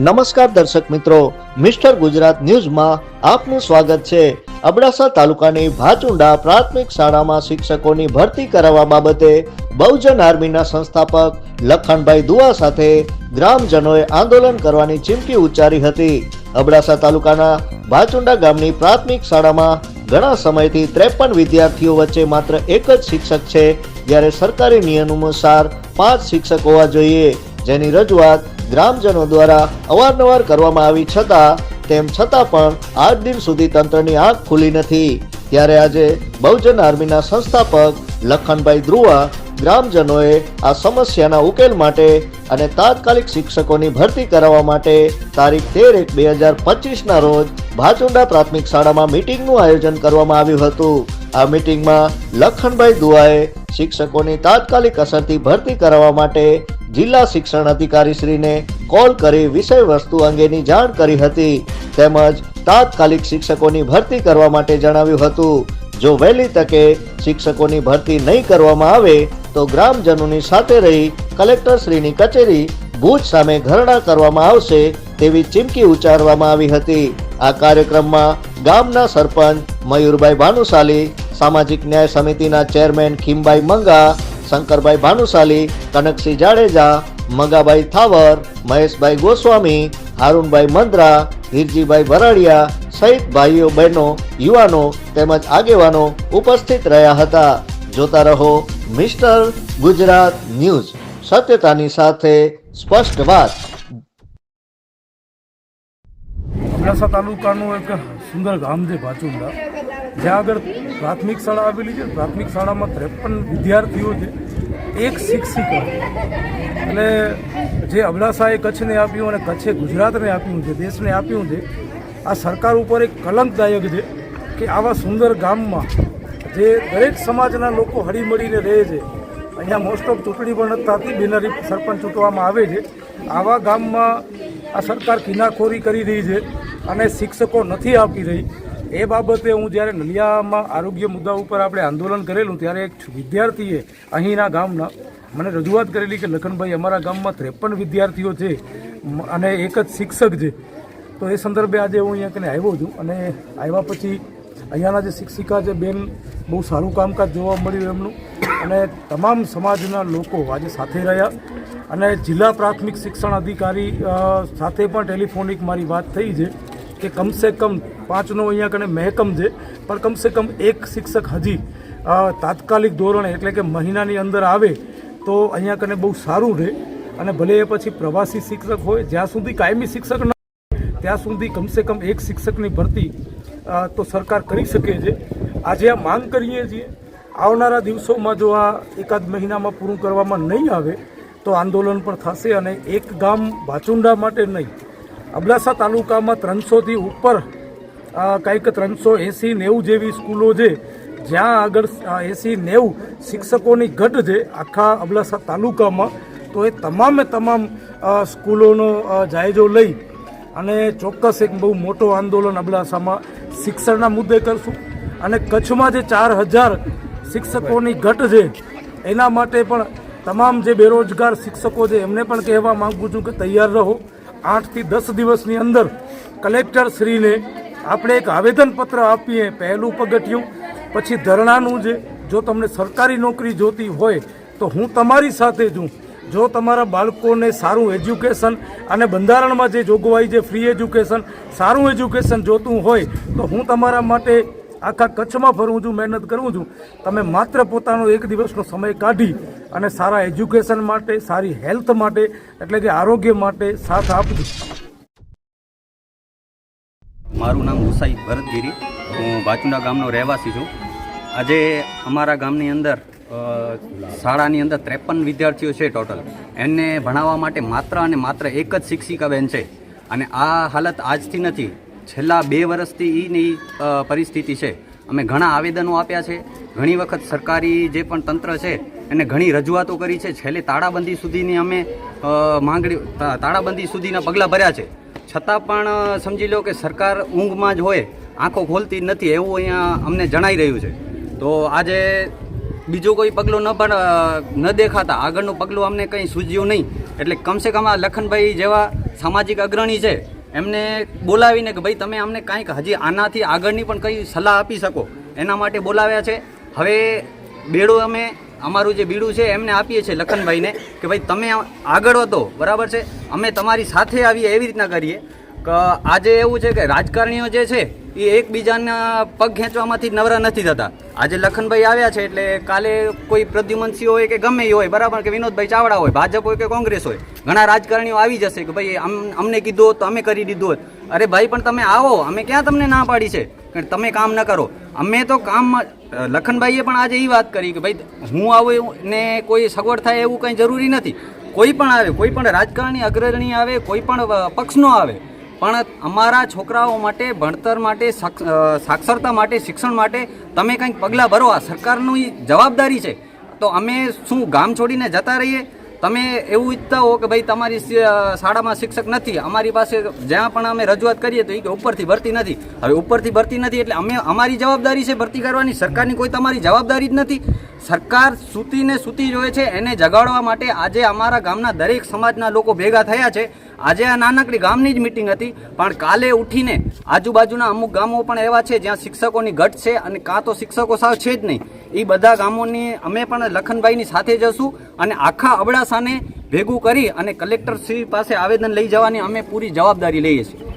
નમસ્કાર દર્શક મિત્રો, મિસ્ટર ગુજરાત ન્યૂઝમાં આપનું સ્વાગત છે. અબડાસા તાલુકાની ભાચુંડા પ્રાથમિક શાળામાં શિક્ષકોની ભરતી કરાવવા બાબતે બહુજન આર્મીના સંસ્થાપક લખણભાઈ દુઆ સાથે ગ્રામજનોએ આંદોલન કરવાની ચીમકી ઉચ્ચારી હતી. અબડાસા તાલુકાના ભાચુંડા ગામની પ્રાથમિક શાળામાં ઘણા સમયથી ત્રેપન વિદ્યાર્થીઓ વચ્ચે માત્ર એક જ શિક્ષક છે. જ્યારે સરકારી નિયમ અનુસાર પાંચ શિક્ષક હોવા જોઈએ. જેની રજૂઆત ગ્રામજનો દ્વારા અવારનવાર કરવામાં આવી છતાં, તેમ છતાં પણ આજ દિન સુધી તંત્રની આંખ ખુલી નથી. ત્યારે આજે બહુજન આર્મીના સંસ્થાપક લખનભાઈ ધ્રુવા ગ્રામજનોએ આ સમસ્યાના ઉકેલ માટે અને તાત્કાલિક શિક્ષકોની ભરતી કરાવવા માટે તારીખ તેર એક બે હજાર પચીસના રોજ ભાચુંડા પ્રાથમિક શાળામાં મીટિંગનું આયોજન કરવામાં આવ્યું હતું. આ મીટિંગમાં લખનભાઈ દુઆએ શિક્ષકોની તાત્કાલિક અસરથી ભરતી કરાવવા માટે જિલ્લા શિક્ષણ અધિકારી શ્રીને કોલ કરી વિષય વસ્તુ અંગેની જાણ કરી હતી. તેમજ તાત્કાલિક શિક્ષકોની ભરતી કરવા માટે જણાવ્યું હતું, જો વહેલી તકે શિક્ષકોની ભરતી નહીં કરવામાં આવે, તો ગ્રામજનોની સાથે રહી કલેક્ટર શ્રીની કચેરી ભુજ સામે ઘરણા કરવામાં આવશે તેવી ચીમકી ઉચ્ચારવામાં આવી હતી. આ કાર્યક્રમમાં ગામના સરપંચ મયુરભાઈ ભાનુશાલી, સામાજિક ન્યાય સમિતિના ચેરમેન ખીમભાઈ મંગા શંકરભાઈ ભાનુશાલી, કનકસિંહ જાડેજા, મગાભાઈ થાવર, મહેશભાઈ ગોસ્વામી, હારૂનભાઈ મંદ્રા, હિરજીભાઈ ભરાડિયા સહિત ભાઈઓ, બહેનો, યુવાનો તેમજ આગેવાનો ઉપસ્થિત રહ્યા હતા. જોતા રહો મિસ્ટર ગુજરાત ન્યૂઝ. સત્યતાની સાથે સ્પષ્ટ વાત. અબડાસા તાલુકાનું એક સુંદર ગામ છે ભાચુંડા જ્યાં આગળ પ્રાથમિક શાળા આવેલી છે. પ્રાથમિક શાળામાં ત્રેપન વિદ્યાર્થીઓ છે. એક શિક્ષિકા. એટલે જે અબડાસાએ કચ્છને આપ્યું અને કચ્છે ગુજરાતને આપ્યું છે, દેશને આપ્યું છે, આ સરકાર ઉપર એક કલંકદાયક છે કે આવા સુંદર ગામમાં જે દરેક સમાજના લોકો હળીમળીને રહે છે, અહીંયા મોસ્ટ ઓફ ચૂંટણી પણ નથી થતી, બિનરી સરપંચ ચૂંટવામાં આવે છે. આવા ગામમાં આ સરકાર કિનાખોરી કરી રહી છે અને શિક્ષકો નથી આપી રહી. એ બાબતે હું જ્યારે નલિયામાં આરોગ્ય મુદ્દા ઉપર આપણે આંદોલન કરેલું ત્યારે એક વિદ્યાર્થીએ અહીંના ગામના મને રજૂઆત કરેલી કે લખનભાઈ અમારા ગામમાં ત્રેપન વિદ્યાર્થીઓ છે અને એક જ શિક્ષક છે. તો એ સંદર્ભે આજે હું અહીંયા કને આવ્યો છું અને આવ્યા પછી અહીંયાના જે શિક્ષિકા છે, બેન બહુ સારું કામકાજ જોવા મળ્યું એમનું. અને તમામ સમાજના લોકો આજે સાથે રહ્યા અને જિલ્લા પ્રાથમિક શિક્ષણ અધિકારી સાથે પણ ટેલિફોનિક મારી વાત થઈ છે કે કમસે કમ પાંચનો અહીંયા કને મહેકમ છે. પણ કમસે કમ એક શિક્ષક હજી તાત્કાલિક ધોરણે એટલે કે મહિનાની અંદર આવે તો અહીંયા કને બહુ સારું રહે. અને ભલે એ પછી પ્રવાસી શિક્ષક હોય, જ્યાં સુધી કાયમી શિક્ષક ન ત્યાં સુધી કમસે કમ એક શિક્ષકની ભરતી તો સરકાર કરી શકે છે. આજે આ માંગ કરીએ છીએ. આવનારા દિવસોમાં જો આ એકાદ મહિનામાં પૂરું કરવામાં નહીં આવે, તો આંદોલન પણ થશે અને એક ગામ ભાચુંડા માટે નહીં. અબડાસા તાલુકામાં ત્રણસોથી ઉપર કંઈક ત્રણસો એંસી નેવું જેવી સ્કૂલો છે, જ્યાં આગળ એંસી નેવું શિક્ષકોની ઘટ છે આખા અબડાસા તાલુકામાં. તો એ તમામે તમામ સ્કૂલોનો જાયજો લઈ અને ચોક્કસ એક બહુ મોટો આંદોલન અબડાસામાં શિક્ષણના મુદ્દે કરશું. અને કચ્છમાં જે ચાર હજાર શિક્ષકોની ઘટ છે, એના માટે પણ તમામ જે બેરોજગાર શિક્ષકો છે, એમને પણ કહેવા માગું છું કે તૈયાર રહો. આઠથી દસ દિવસની અંદર કલેક્ટર શ્રીને આપણે એક આવેદનપત્ર આપીએ, પહેલું પગથિયું, પછી ધરણાનું જે, જો તમને સરકારી નોકરી જોતી હોય, તો હું તમારી સાથે છું જો તમારા બાળકોને સારું એજ્યુકેશન અને બંધારણમાં જે જોગવાઈ છે, ફ્રી એજ્યુકેશન, સારું એજ્યુકેશન જોતું હોય, તો હું તમારા માટે આખા કચ્છમાં ફરું છું, મહેનત કરું છું. તમે માત્ર પોતાનો એક દિવસનો સમય કાઢી અને સારા એજ્યુકેશન માટે, સારી હેલ્થ માટે, એટલે કે આરોગ્ય માટે સાથ આપજો. મારું નામ ગુસાઈ ભરતગીરી. હું ભાચુંડા ગામનો રહેવાસી છું. આજે અમારા ગામની અંદર શાળાની અંદર ત્રેપન વિદ્યાર્થીઓ છે ટોટલ. એમને ભણાવવા માટે માત્ર અને માત્ર એક જ શિક્ષિકા બેન છે. અને આ હાલત આજથી નથી. છેલ્લા બે વર્ષથી એની પરિસ્થિતિ છે. અમે ઘણા આવેદનો આપ્યા છે. ઘણી વખત સરકારી જે પણ તંત્ર છે, એને ઘણી રજૂઆતો કરી છે. છેલ્લે તાળાબંધી સુધીની અમે માંગણી તાળાબંધી સુધીના પગલાં ભર્યા છે. છતાં પણ સમજી લો કે સરકાર ઊંઘમાં જ હોય, આંખો ખોલતી નથી, એવું અહીંયા અમને જણાઈ રહ્યું છે. તો આજે બીજું કોઈ પગલું ન પણ ન દેખાતા. આગળનું પગલું અમને કંઈ સૂઝ્યું નહીં. એટલે કમસે કમ આ લખનભાઈ જેવા સામાજિક અગ્રણી છે, એમને બોલાવીને કે ભાઈ, તમે અમને કાંઈક હજી આનાથી આગળની પણ કંઈ સલાહ આપી શકો. એના માટે બોલાવ્યા છે. હવે બેડો અમે અમારું જે બીડું છે, એમને આપીએ છીએ લખનભાઈને કે ભાઈ, તમે આગળ વધો, બરાબર છે? અમે તમારી સાથે આવીએ, એવી રીતના કરીએ. કે, આજે એવું છે કે રાજકારણીઓ જે છે, એ એકબીજાના પગ ખેંચવામાંથી નવરા નથી થતા. આજે લખનભાઈ આવ્યા છે એટલે કાલે કોઈ પ્રદ્યુમનસિંહ હોય કે ગમે એ હોય, બરાબર? કે વિનોદભાઈ ચાવડા હોય, ભાજપ હોય કે કોંગ્રેસ હોય, ઘણા રાજકારણીઓ આવી જશે કે ભાઈ અમને કીધું હોત તો અમે કરી દીધું હોત. અરે ભાઈ, પણ તમે આવો, અમે ક્યાં તમને ના પાડી છે? કે તમે કામ ન કરો. અમે તો કામમાં લખનભાઈએ પણ આજે એ વાત કરી કે ભાઈ, હું આવું ને કોઈ સગવડ થાય એવું કંઈ જરૂરી નથી. કોઈ પણ આવે, કોઈ પણ રાજકારણી અગ્રણી આવે, કોઈ પણ પક્ષનો આવે. પણ અમારા છોકરાઓ માટે, ભણતર માટે સાક્ષરતા માટે, શિક્ષણ માટે તમે કંઈક પગલાં ભરો. આ સરકારની જવાબદારી છે. તો અમે શું ગામ છોડીને જતા રહીએ? તમે એવું ઈચ્છતા હો કે ભાઈ તમારી શાળામાં શિક્ષક નથી, અમારી પાસે જ્યાં પણ અમે રજૂઆત કરીએ તો એ કે ઉપરથી ભરતી નથી. હવે ઉપરથી ભરતી નથી એટલે અમે, અમારી જવાબદારી છે ભરતી કરવાની, સરકારની કોઈ તમારી જવાબદારી જ નથી. સરકાર સૂતીને સૂતી જોઈએ છે, એને જગાડવા માટે આજે અમારા ગામના દરેક સમાજના લોકો ભેગા થયા છે. આજે આ નાનકડી ગામની જ મિટિંગ હતી, પણ કાલે ઉઠીને આજુબાજુના અમુક ગામો પણ એવા છે જ્યાં શિક્ષકોની ઘટ છે અને કાં તો શિક્ષકો સાવ છે જ નહીં. એ બધા ગામોની અમે પણ લખનભાઈની સાથે જશું અને આખા અબડાસાને ભેગું કરી અને કલેક્ટર શ્રી પાસે આવેદન લઈ જવાની અમે પૂરી જવાબદારી લઈએ છીએ.